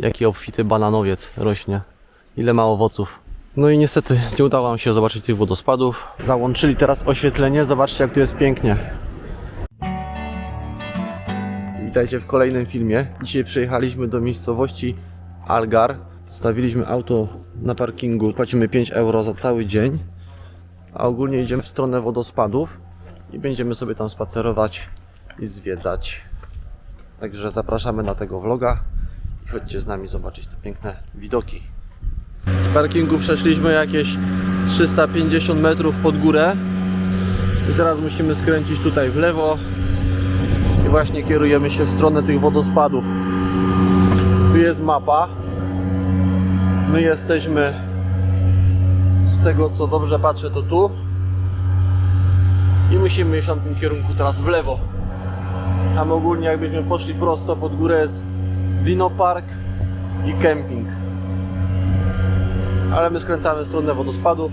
Jaki obfity bananowiec rośnie. Ile ma owoców. No i niestety nie udało nam się zobaczyć tych wodospadów. Załączyli teraz oświetlenie. Zobaczcie jak tu jest pięknie. Witajcie w kolejnym filmie. Dzisiaj przyjechaliśmy do miejscowości Algar. Stawiliśmy auto na parkingu. Płacimy 5 euro za cały dzień. A ogólnie idziemy w stronę wodospadów i będziemy sobie tam spacerować i zwiedzać. Także zapraszamy na tego vloga i chodźcie z nami zobaczyć te piękne widoki. Z parkingu przeszliśmy jakieś 350 metrów pod górę i teraz musimy skręcić tutaj w lewo i właśnie kierujemy się w stronę tych wodospadów. Tu jest mapa. My jesteśmy z tego co dobrze patrzę to tu i musimy iść w tamtym kierunku teraz w lewo. Tam ogólnie jakbyśmy poszli prosto pod górę jest Dino Park i kemping. Ale my skręcamy w stronę wodospadów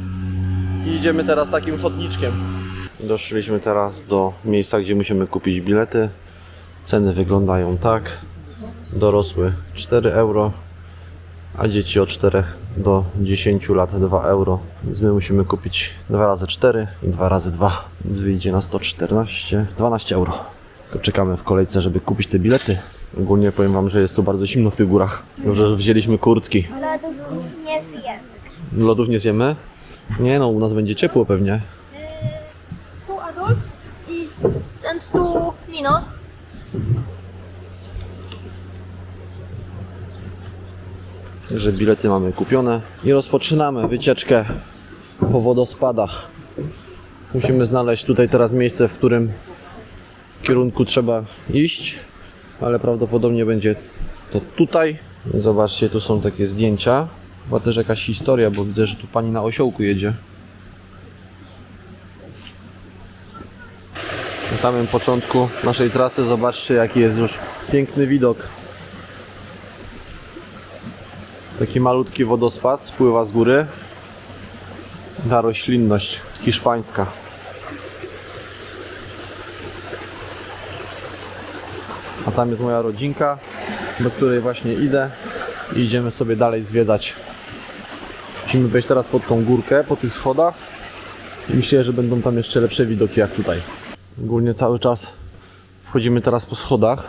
i idziemy teraz takim chodniczkiem. Doszliśmy teraz do miejsca, gdzie musimy kupić bilety. Ceny wyglądają tak. Dorosły 4 euro, a dzieci od 4 do 10 lat 2 euro. Więc my musimy kupić 2 razy 4 i 2 razy 2. Więc wyjdzie na 114, 12 euro. Czekamy w kolejce, żeby kupić te bilety. Ogólnie powiem wam, że jest tu bardzo zimno w tych górach. Dobrze, że wzięliśmy kurtki. Lodów nie zjem. Lodów nie zjemy? Nie no, u nas będzie ciepło pewnie. Tu adult i and tu Lino. Także bilety mamy kupione i rozpoczynamy wycieczkę po wodospadach. Musimy znaleźć tutaj teraz miejsce, w którym kierunku trzeba iść, ale prawdopodobnie będzie to tutaj. Zobaczcie, tu są takie zdjęcia. Chyba też jakaś historia, bo widzę, że tu pani na osiołku jedzie. Na samym początku naszej trasy zobaczcie, jaki jest już piękny widok. Taki malutki wodospad spływa z góry. Ta roślinność hiszpańska. Tam jest moja rodzinka, do której właśnie idę i idziemy sobie dalej zwiedzać. Musimy wejść teraz pod tą górkę, po tych schodach i myślę, że będą tam jeszcze lepsze widoki jak tutaj. Ogólnie cały czas wchodzimy teraz po schodach.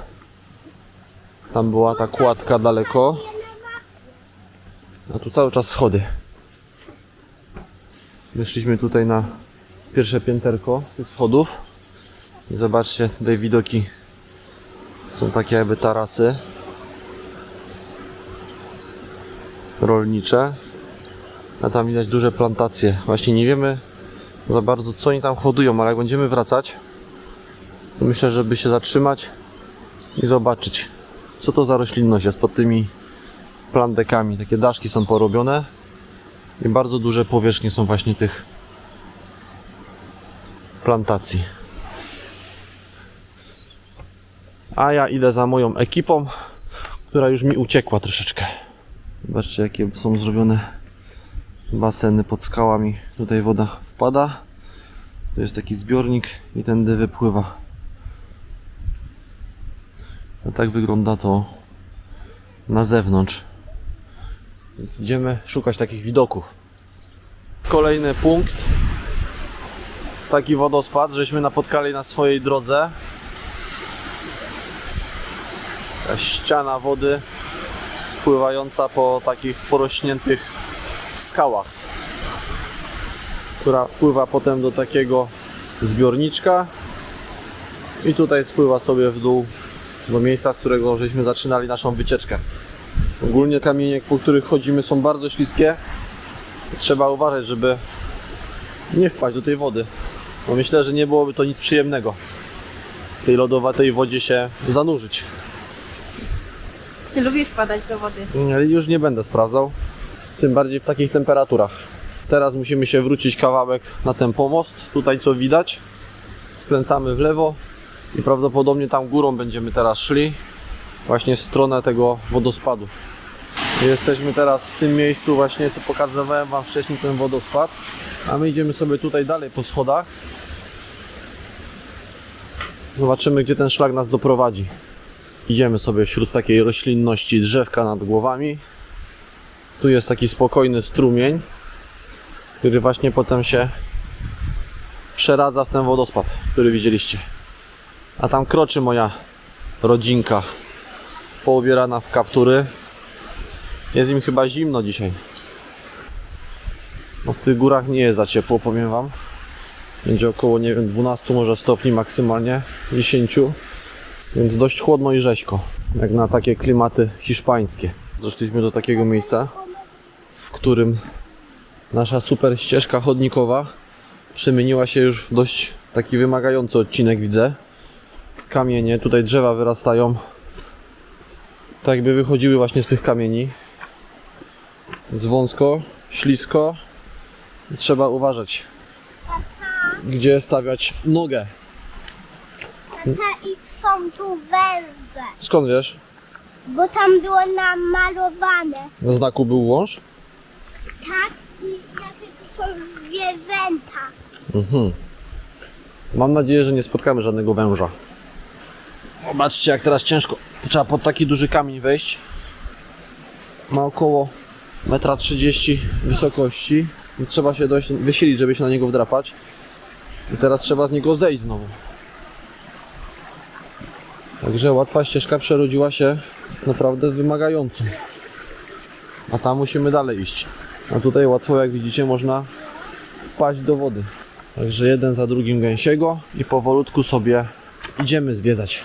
Tam była ta kładka daleko, a tu cały czas schody. Wyszliśmy tutaj na pierwsze pięterko tych schodów. I zobaczcie, tutaj widoki są takie jakby tarasy rolnicze. A tam widać duże plantacje. Właśnie nie wiemy za bardzo co oni tam hodują, ale jak będziemy wracać, to myślę, żeby się zatrzymać i zobaczyć, co to za roślinność jest pod tymi plandekami. Takie daszki są porobione i bardzo duże powierzchnie są właśnie tych plantacji. A ja idę za moją ekipą, która już mi uciekła troszeczkę. Zobaczcie, jakie są zrobione baseny pod skałami. Tutaj woda wpada. To jest taki zbiornik i tędy wypływa. A tak wygląda to na zewnątrz. Więc idziemy szukać takich widoków. Kolejny punkt. Taki wodospad, żeśmy napotkali na swojej drodze. Ściana wody spływająca po takich porośniętych skałach, która wpływa potem do takiego zbiorniczka i tutaj spływa sobie w dół do miejsca, z którego żeśmy zaczynali naszą wycieczkę. Ogólnie kamienie, po których chodzimy są bardzo śliskie. Trzeba uważać, żeby nie wpaść do tej wody. Bo myślę, że nie byłoby to nic przyjemnego w tej lodowatej wodzie się zanurzyć. Ty lubisz wpadać do wody. Ale już nie będę sprawdzał. Tym bardziej w takich temperaturach. Teraz musimy się wrócić kawałek na ten pomost. Tutaj co widać. Skręcamy w lewo i prawdopodobnie tam górą będziemy teraz szli. Właśnie w stronę tego wodospadu. Jesteśmy teraz w tym miejscu właśnie, co pokazywałem Wam wcześniej, ten wodospad. A my idziemy sobie tutaj dalej po schodach. Zobaczymy, gdzie ten szlak nas doprowadzi. Idziemy sobie wśród takiej roślinności, drzewka nad głowami. Tu jest taki spokojny strumień, który właśnie potem się przeradza w ten wodospad, który widzieliście. A tam kroczy moja rodzinka, poubierana w kaptury. Jest im chyba zimno dzisiaj. No w tych górach nie jest za ciepło, powiem wam. Będzie około, nie wiem, 12 może stopni maksymalnie, 10. Więc dość chłodno i rzeźko, jak na takie klimaty hiszpańskie. Doszliśmy do takiego miejsca, w którym nasza super ścieżka chodnikowa przemieniła się już w dość taki wymagający odcinek, widzę. Kamienie, tutaj drzewa wyrastają, tak jakby wychodziły właśnie z tych kamieni. Jest wąsko, ślisko. Trzeba uważać, gdzie stawiać nogę. Tata, i są tu węże, Skąd wiesz? bo tam było namalowane. Na znaku był wąż? Tak, i jakie tu są zwierzęta. Mhm. Mam nadzieję, że nie spotkamy żadnego węża. Zobaczcie, jak teraz ciężko. Trzeba pod taki duży kamień wejść. Ma około 1,30 m wysokości. I trzeba się dość wysilić, żeby się na niego wdrapać. I teraz trzeba z niego zejść znowu. Także łatwa ścieżka przerodziła się naprawdę wymagającą. A tam musimy dalej iść. A tutaj łatwo, jak widzicie, można wpaść do wody. Także jeden za drugim gęsiego i powolutku sobie idziemy zwiedzać.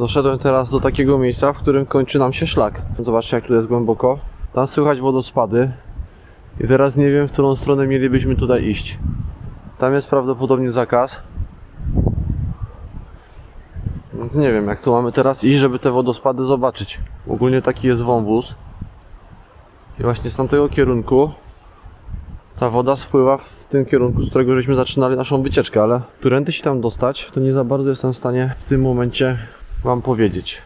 Doszedłem teraz do takiego miejsca, w którym kończy nam się szlak. Zobaczcie jak tu jest głęboko. Tam słychać wodospady. I teraz nie wiem, w którą stronę mielibyśmy tutaj iść. Tam jest prawdopodobnie zakaz. Więc nie wiem, jak tu mamy teraz iść, żeby te wodospady zobaczyć. Ogólnie taki jest wąwóz. I właśnie z tamtego kierunku ta woda spływa w tym kierunku, z którego żeśmy zaczynali naszą wycieczkę, ale którędy się tam dostać, to nie za bardzo jestem w stanie w tym momencie Wam powiedzieć.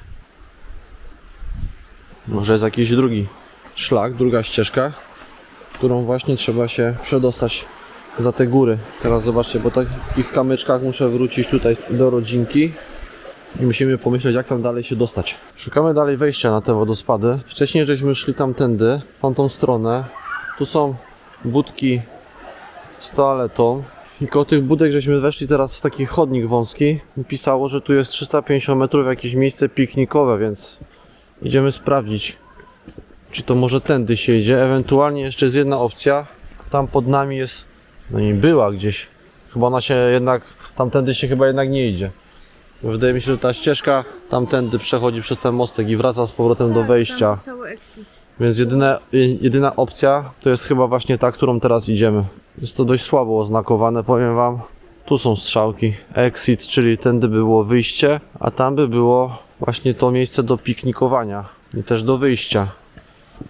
Może jest jakiś drugi szlak, druga ścieżka, którą właśnie trzeba się przedostać za te góry. Teraz zobaczcie, po takich kamyczkach muszę wrócić tutaj do rodzinki i musimy pomyśleć, jak tam dalej się dostać. Szukamy dalej wejścia na te wodospady. Wcześniej żeśmy szli tamtędy, w tamtą stronę. Tu są budki z toaletą. I koło tych budek żeśmy weszli teraz w taki chodnik wąski. Pisało, że tu jest 350 metrów jakieś miejsce piknikowe, więc idziemy sprawdzić, czy to może tędy się idzie. Ewentualnie jeszcze jest jedna opcja. Tam pod nami jest, no i była gdzieś. Chyba ona się jednak, tamtędy się chyba jednak nie idzie. Wydaje mi się, że ta ścieżka tamtędy przechodzi przez ten mostek i wraca z powrotem do wejścia. Cały exit. Więc jedyna, y- jedyna opcja to jest chyba właśnie ta, którą teraz idziemy. Jest to dość słabo oznakowane, powiem wam. Tu są strzałki. Exit, czyli tędy było wyjście, a tam by było właśnie to miejsce do piknikowania i też do wyjścia.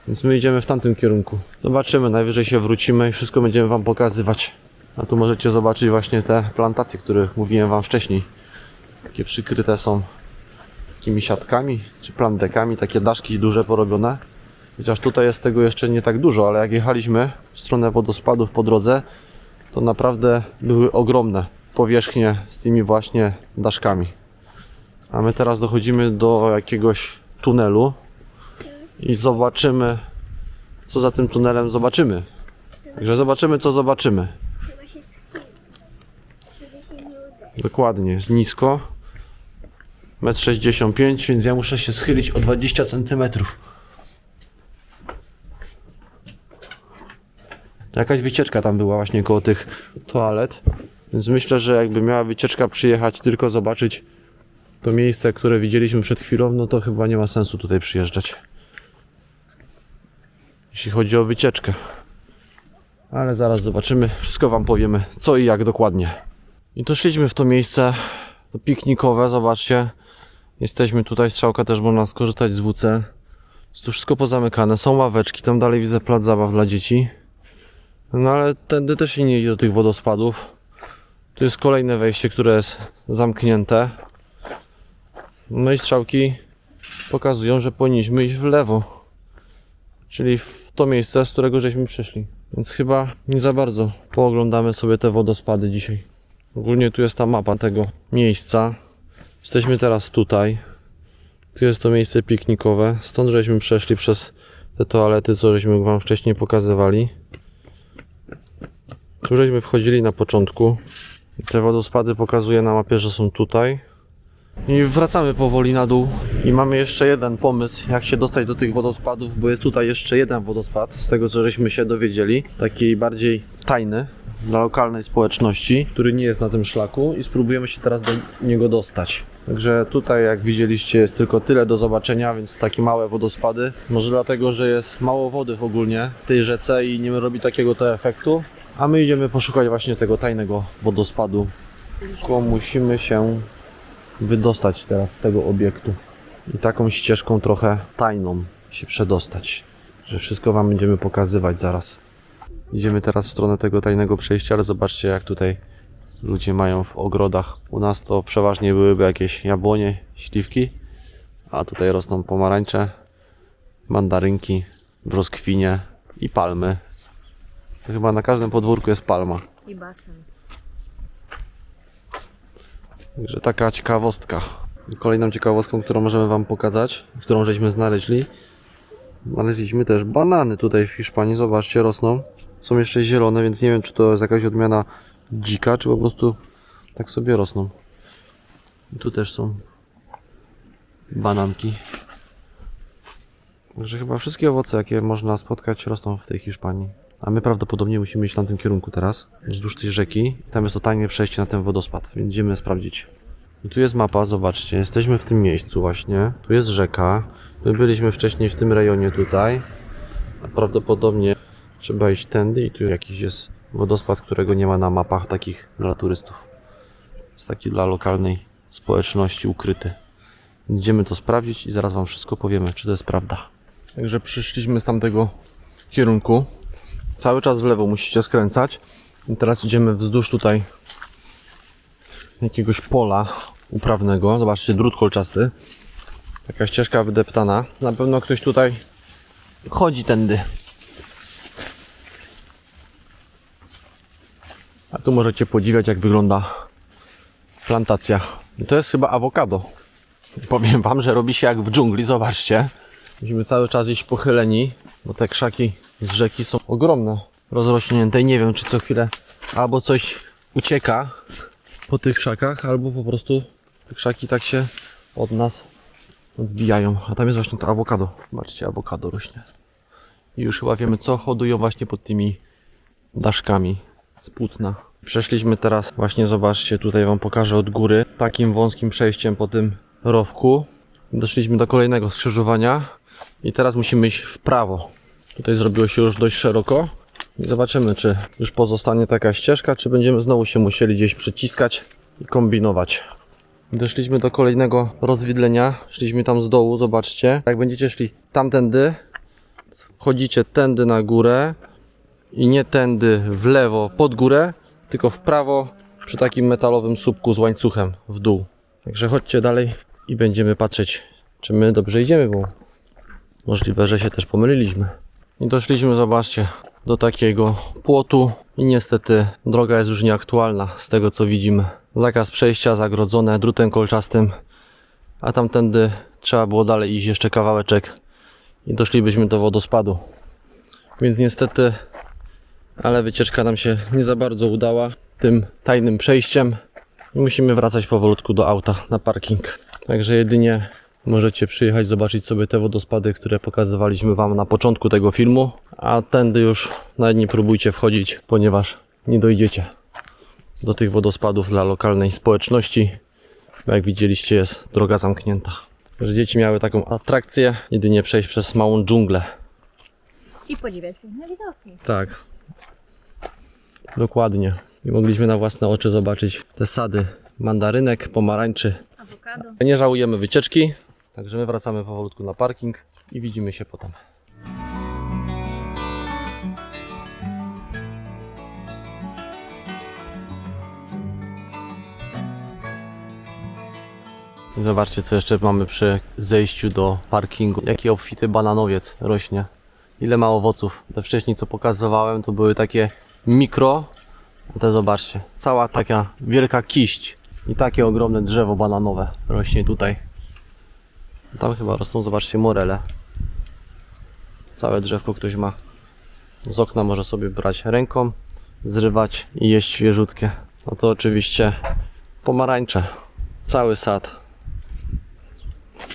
Więc my idziemy w tamtym kierunku. Zobaczymy, najwyżej się wrócimy i wszystko będziemy wam pokazywać. A tu możecie zobaczyć właśnie te plantacje, których mówiłem wam wcześniej. Takie przykryte są takimi siatkami czy plandekami, takie daszki duże porobione. Chociaż tutaj jest tego jeszcze nie tak dużo, ale jak jechaliśmy w stronę wodospadów po drodze, to naprawdę były ogromne powierzchnie z tymi właśnie daszkami. A my teraz dochodzimy do jakiegoś tunelu i zobaczymy, co za tym tunelem zobaczymy. Także zobaczymy, co zobaczymy. Dokładnie, jest nisko. 1,65 m, więc ja muszę się schylić o 20 cm. Jakaś wycieczka tam była właśnie koło tych toalet. Więc myślę, że jakby miała wycieczka przyjechać tylko zobaczyć to miejsce, które widzieliśmy przed chwilą, no to chyba nie ma sensu tutaj przyjeżdżać. Jeśli chodzi o wycieczkę. Ale zaraz zobaczymy, wszystko wam powiemy, co i jak dokładnie. I to szliśmy w to miejsce to piknikowe, zobaczcie. Jesteśmy tutaj, strzałka też można skorzystać z WC. Jest tu wszystko pozamykane, są ławeczki, tam dalej widzę plac zabaw dla dzieci. No ale tędy też się nie idzie do tych wodospadów. Tu jest kolejne wejście, które jest zamknięte. No i strzałki pokazują, że powinniśmy iść w lewo. Czyli w to miejsce, z którego żeśmy przyszli. Więc chyba nie za bardzo pooglądamy sobie te wodospady dzisiaj. Ogólnie tu jest ta mapa tego miejsca. Jesteśmy teraz tutaj. Tu jest to miejsce piknikowe. Stąd żeśmy przeszli przez te toalety, co żeśmy wam wcześniej pokazywali. Tu żeśmy wchodzili na początku. Te wodospady pokazuje na mapie, że są tutaj. I wracamy powoli na dół. I mamy jeszcze jeden pomysł, jak się dostać do tych wodospadów, bo jest tutaj jeszcze jeden wodospad, z tego co żeśmy się dowiedzieli. Taki bardziej tajny dla lokalnej społeczności, który nie jest na tym szlaku i spróbujemy się teraz do niego dostać. Także tutaj, jak widzieliście, jest tylko tyle do zobaczenia, więc takie małe wodospady. Może dlatego, że jest mało wody w ogólnie w tej rzece i nie robi takiego to efektu. A my idziemy poszukać właśnie tego tajnego wodospadu. Tylko musimy się wydostać teraz z tego obiektu. I taką ścieżką trochę tajną się przedostać. Że wszystko Wam będziemy pokazywać zaraz. Idziemy teraz w stronę tego tajnego przejścia, ale zobaczcie jak tutaj ludzie mają w ogrodach. U nas to przeważnie byłyby jakieś jabłonie, śliwki, a tutaj rosną pomarańcze, mandarynki, brzoskwinie i palmy. To chyba na każdym podwórku jest palma. I basen. Także taka ciekawostka. Kolejną ciekawostką, którą możemy Wam pokazać, którą żeśmy znaleźli. Znaleźliśmy też banany tutaj w Hiszpanii. Zobaczcie, rosną. Są jeszcze zielone, więc nie wiem, czy to jest jakaś odmiana dzika, czy po prostu tak sobie rosną. I tu też są bananki. Także chyba wszystkie owoce, jakie można spotkać, rosną w tej Hiszpanii. A my prawdopodobnie musimy iść w tamtym kierunku teraz, wzdłuż tej rzeki. Tam jest to tajne przejście na ten wodospad, więc idziemy sprawdzić. I tu jest mapa, zobaczcie, jesteśmy w tym miejscu właśnie. Tu jest rzeka. My byliśmy wcześniej w tym rejonie tutaj. A prawdopodobnie trzeba iść tędy i tu jakiś jest wodospad, którego nie ma na mapach takich dla turystów. Jest taki dla lokalnej społeczności ukryty. Idziemy to sprawdzić i zaraz Wam wszystko powiemy, czy to jest prawda. Także przyszliśmy z tamtego kierunku. Cały czas w lewo musicie skręcać. I teraz idziemy wzdłuż tutaj jakiegoś pola uprawnego. Zobaczcie, drut kolczasty. Taka ścieżka wydeptana. Na pewno ktoś tutaj chodzi tędy. A tu możecie podziwiać, jak wygląda plantacja. I to jest chyba awokado. Powiem wam, że robi się jak w dżungli, zobaczcie. Musimy cały czas iść pochyleni, bo te krzaki z rzeki są ogromne, rozrośnięte i nie wiem, czy co chwilę albo coś ucieka po tych krzakach, albo po prostu te krzaki tak się od nas odbijają. A tam jest właśnie to awokado. Zobaczcie, awokado rośnie. I już chyba wiemy, co hodują właśnie pod tymi daszkami z płótna. Przeszliśmy teraz, właśnie zobaczcie, tutaj Wam pokażę od góry, takim wąskim przejściem po tym rowku. Doszliśmy do kolejnego skrzyżowania i teraz musimy iść w prawo. Tutaj zrobiło się już dość szeroko i zobaczymy, czy już pozostanie taka ścieżka, czy będziemy znowu się musieli gdzieś przyciskać i kombinować. Doszliśmy do kolejnego rozwidlenia, szliśmy tam z dołu, zobaczcie. Jak będziecie szli tamtędy, wchodzicie tędy na górę i nie tędy w lewo pod górę, tylko w prawo przy takim metalowym słupku z łańcuchem w dół. Także chodźcie dalej i będziemy patrzeć, czy my dobrze idziemy, bo możliwe, że się też pomyliliśmy. I doszliśmy, zobaczcie, do takiego płotu i niestety droga jest już nieaktualna z tego co widzimy. Zakaz przejścia zagrodzone drutem kolczastym, a tamtędy trzeba było dalej iść jeszcze kawałeczek i doszlibyśmy do wodospadu. Więc niestety, ale wycieczka nam się nie za bardzo udała tym tajnym przejściem musimy wracać powolutku do auta na parking. Także jedynie możecie przyjechać zobaczyć sobie te wodospady, które pokazywaliśmy Wam na początku tego filmu, a tędy już nawet nie próbujcie wchodzić, ponieważ nie dojdziecie do tych wodospadów dla lokalnej społeczności. Jak widzieliście jest droga zamknięta. Że dzieci miały taką atrakcję, jedynie przejść przez małą dżunglę. I podziwiać piękne widoki. Tak. Dokładnie. I mogliśmy na własne oczy zobaczyć te sady mandarynek, pomarańczy. Awokado. Nie żałujemy wycieczki, także my wracamy powolutku na parking i widzimy się potem. Zobaczcie, co jeszcze mamy przy zejściu do parkingu. Jaki obfity bananowiec rośnie ile ma owoców. Te wcześniej co pokazywałem to były takie mikro, a te zobaczcie, cała taka wielka kiść i takie ogromne drzewo bananowe rośnie tutaj. Tam chyba rosną, zobaczcie, morele. Całe drzewko ktoś ma. Z okna może sobie brać ręką, zrywać i jeść świeżutkie. No to oczywiście pomarańcze. Cały sad.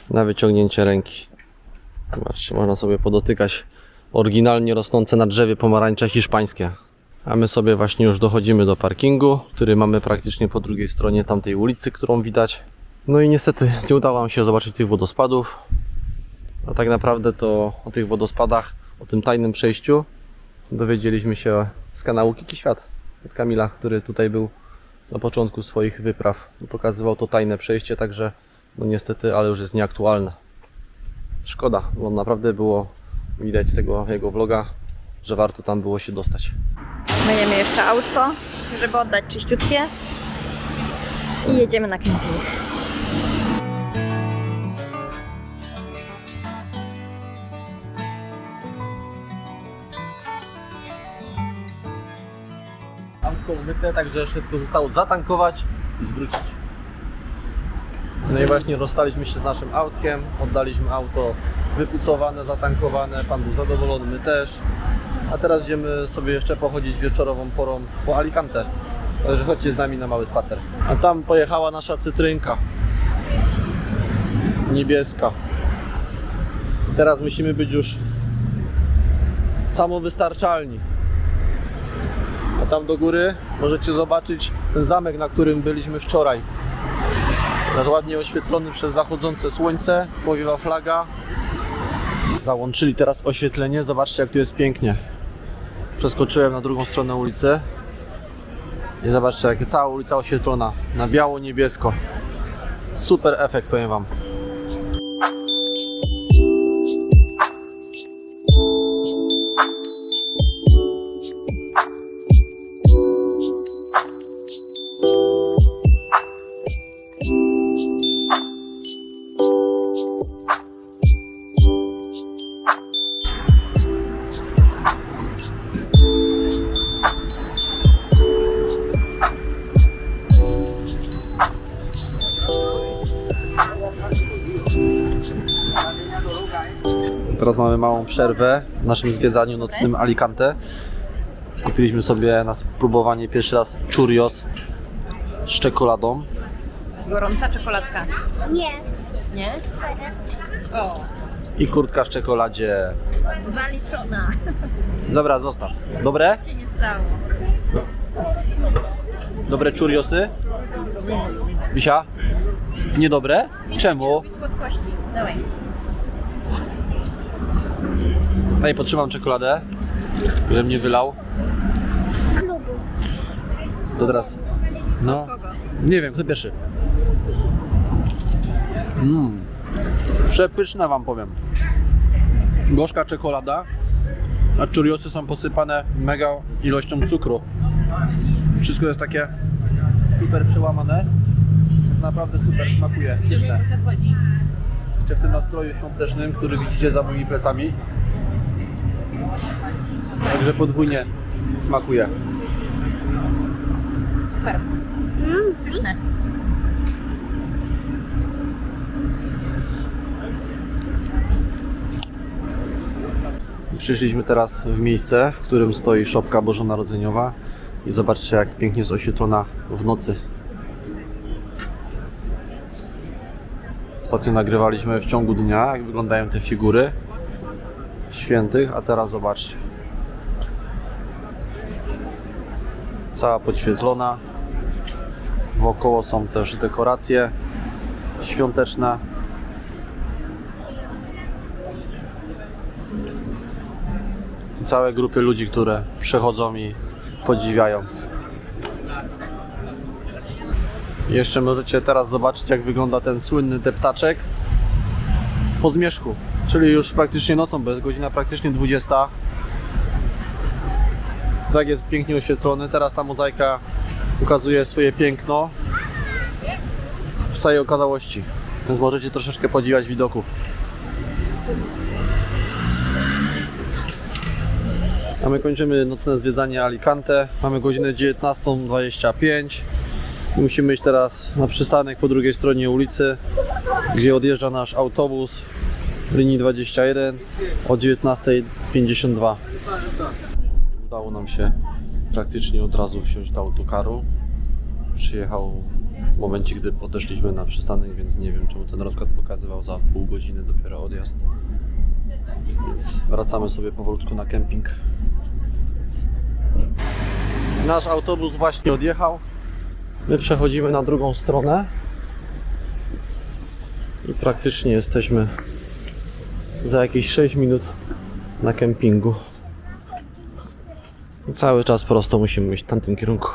Na wyciągnięcie ręki. Zobaczcie, można sobie podotykać oryginalnie rosnące na drzewie pomarańcze hiszpańskie. A my sobie właśnie już dochodzimy do parkingu, który mamy praktycznie po drugiej stronie tamtej ulicy, którą widać. No i niestety nie udało nam się zobaczyć tych wodospadów. A tak naprawdę to o tych wodospadach, o tym tajnym przejściu dowiedzieliśmy się z kanału Kiki Świat. Od Kamila, który tutaj był na początku swoich wypraw i pokazywał to tajne przejście, także no niestety, ale już jest nieaktualne. Szkoda, bo naprawdę było widać z tego jego vloga, że warto tam było się dostać. Myjemy jeszcze autko, żeby oddać czyściutkie. I jedziemy na kemping. Autko umyte, także tylko zostało zatankować i zwrócić. No i właśnie rozstaliśmy się z naszym autkiem, oddaliśmy auto wypucowane, zatankowane, pan był zadowolony, my też. A teraz idziemy sobie jeszcze pochodzić wieczorową porą po Alicante. Także chodźcie z nami na mały spacer. A tam pojechała nasza cytrynka. Niebieska. Teraz musimy być już samowystarczalni. A tam do góry możecie zobaczyć ten zamek, na którym byliśmy wczoraj. Teraz ładnie oświetlony przez zachodzące słońce, powiewa flaga. Załączyli teraz oświetlenie, zobaczcie jak tu jest pięknie. Przeskoczyłem na drugą stronę ulicy. I zobaczcie, jak cała ulica oświetlona na biało-niebiesko. Super efekt, powiem Wam. Mamy małą przerwę w naszym zwiedzaniu nocnym Alicante. Kupiliśmy sobie na spróbowanie pierwszy raz churros z czekoladą. Gorąca czekoladka. Nie. Nie? O, I kurtka w czekoladzie. zaliczona. Dobra, zostaw. Dobre? się nie stało. Dobre churriosy? Misia? Niedobre? Czemu? Słodkości. Dawaj. Daj, potrzymam czekoladę, żebym nie wylał. To teraz. No. Nie wiem, kto pierwszy. Mmm. Przepyszne wam powiem. Gorzka czekolada, a churriosy są posypane mega ilością cukru. Wszystko jest takie super przełamane. Naprawdę super smakuje. Pyszne. Jeszcze w tym nastroju świątecznym, który widzicie za moimi plecami. Także podwójnie smakuje. Super. Pyszne. Przyszliśmy teraz w miejsce, w którym stoi szopka bożonarodzeniowa i zobaczcie jak pięknie jest oświetlona w nocy. Ostatnio nagrywaliśmy w ciągu dnia, jak wyglądają te figury świętych, a teraz zobaczcie. Cała podświetlona. Wokoło są też dekoracje świąteczne. całe grupy ludzi, które przychodzą i podziwiają. Jeszcze możecie teraz zobaczyć, jak wygląda ten słynny deptaczek po zmierzchu, czyli już praktycznie nocą, bo jest godzina praktycznie 20. Tak jest pięknie oświetlony. Teraz ta mozaika ukazuje swoje piękno w całej okazałości. Więc możecie troszeczkę podziwiać widoków. A my kończymy nocne zwiedzanie Alicante. Mamy godzinę 19.25. Musimy iść teraz na przystanek po drugiej stronie ulicy, gdzie odjeżdża nasz autobus linii 21 o 19.52. Udało nam się praktycznie od razu wsiąść do autokaru. Przyjechał w momencie, gdy podeszliśmy na przystanek, więc nie wiem czemu ten rozkład pokazywał za pół godziny dopiero odjazd. Więc wracamy sobie powolutku na kemping. Nasz autobus właśnie odjechał. My przechodzimy na drugą stronę. I praktycznie jesteśmy za jakieś 6 minut na kempingu. Cały czas prosto musimy iść w tamtym kierunku.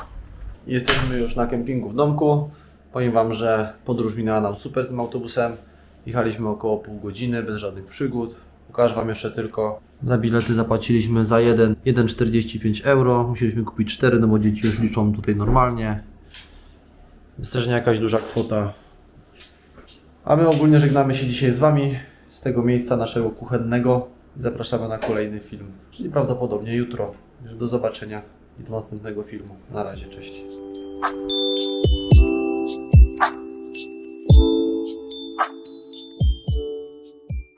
Jesteśmy już na kempingu w domku. Powiem Wam, że podróż minęła nam super tym autobusem. Jechaliśmy około pół godziny, bez żadnych przygód. Pokażę Wam jeszcze tylko. Za bilety zapłaciliśmy za jeden 1,45 euro. Musieliśmy kupić 4, no bo dzieci już liczą tutaj normalnie. Jest też nie jakaś duża kwota. A my ogólnie żegnamy się dzisiaj z Wami z tego miejsca naszego kuchennego. Zapraszamy na kolejny film, czyli prawdopodobnie jutro. Do zobaczenia i do następnego filmu. Na razie, cześć.